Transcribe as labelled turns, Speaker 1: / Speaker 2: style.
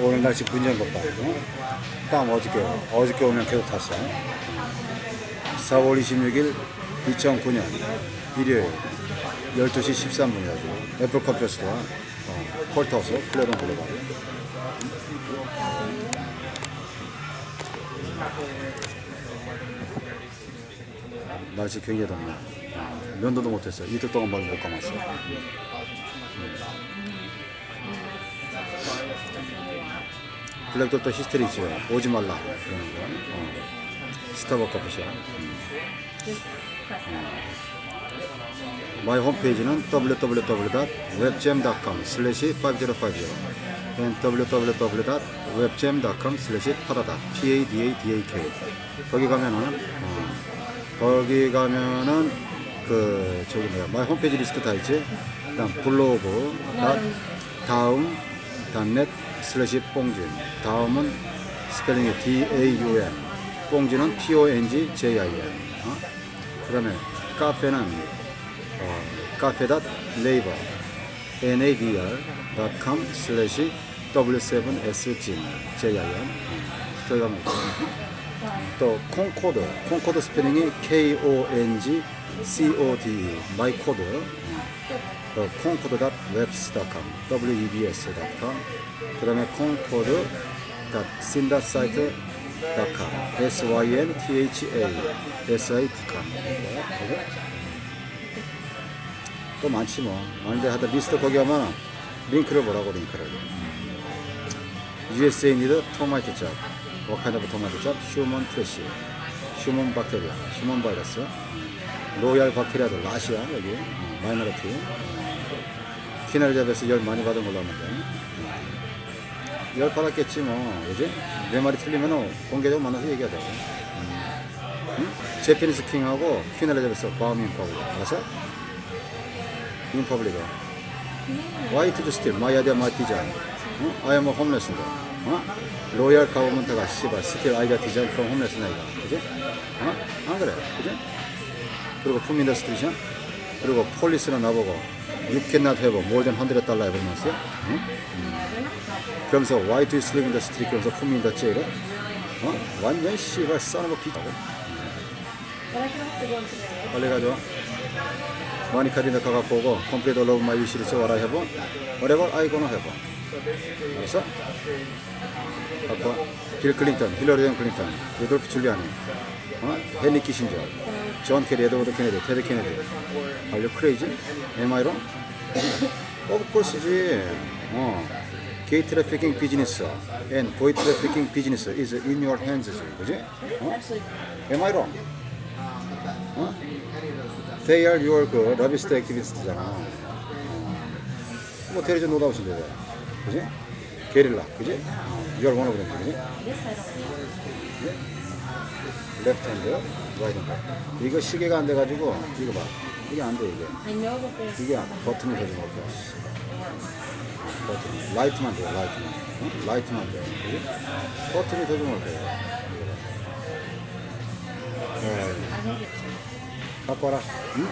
Speaker 1: 오늘 날씨 봐. 어? 땀 어저께, 어저께 오면 계속 탔어. 4월 26일 2009년 일요일 12시 13분이라고 애플 컴퓨터스토어 어, 폴트하우스 클레론 블루바르 날씨 굉장히 덥네 어, 면도도 못했어 이틀 동안 뭘못 감았어 블랙돌도 히스테리 있죠 오지 말라. 그러는 거. 어. 스타벅 커피숍 마이 홈페이지는 www.webjam.com slash 5050 and www.webjam.com slash 파다닥 p-a-d-a-d-a-k 거기 가면은 어, 거기 가면은 그 저기 뭐야 마이 홈페이지 리스트 다 있지? 그다음 블로그 닷 다음 닷넷 슬래시 뽕진. 다음은 스펠링이 D-A-U-N 뽕진은 P-O-N-G-J-I-N 어? 그 다음에 카페는 어, 카페.네이버. Navr.com slash w7sg jin 있고 또 콩코드. 콩코드 스페링이 k-o-n-g-c-o-d-e 마이 코드 또 콩코드.webs.com webs.com 그 다음에 콩코드 synthesizer.com s-y-n-t-h-a-s-i.com 또 많지 뭐 많은데 하여튼 리스트 거기 하면 링크를 보라고 링크를 USA need 토마토 잡 What kind of tomato job? Human trash Human bacteria Human virus 로얄 박테리아도 라시아 여기 어, 마이너리티 키넬 잡에서 열 많이 받은 걸로 아는데 열 받았겠지 뭐 그지? 내 말이 틀리면 공개적으로 만나서 얘기하자고 응? 제피니스 킹하고 키넬 잡에서 바우민 파블 알았어? public. Why to steal? My idea, my design. 어? I am a homeless. 어? 로얄 가버먼트가 씨발 스틸 아이디어 디자인 프롬 홈레스 나이가 그지? 어? 안 그래 그지? 그리고 품인더 스트리션 그리고 폴리스는 나보고 You cannot have more than 100 달러 every month 응? 음. 그러면서 Why do you sleep in the street? 그러면서 품인더 제이래 어? 완전 씨발 싸는 비자고 빨리 가져 마니카디나 가갖고 오고 컴플리트 러브 마이 위시를 써와라 해보 I gonna have 알았어? 와. 빌 클린턴, 힐러리 앤 클린턴, 루돌프 줄리아니 어? 헨리 키신저 존 케리, 에드워드 케네디, 테드 케네디 Are you crazy? Am I wrong? of course지 어. 게이 트래피킹 비즈니스 and 보이 트래피킹 비즈니스 is in your hands 그지? 어? Am I wrong? 어? They are your 그 러비스트 액티비스트잖아. 뭐 테리전 노다우신데 왜? 그지? 게릴라, 그지? You are one of them, 그지? 레프트 핸드 라이트 핸드 이거 시계가 안 돼가지고 이거 봐. 이게 안 돼 이게. 이게 버튼이 되는 거고 버튼. 라이트만 돼, 라이트만. 응? 라이트만 돼. 그지? 버튼이 되는 거고 네. 갖고 와라. 응?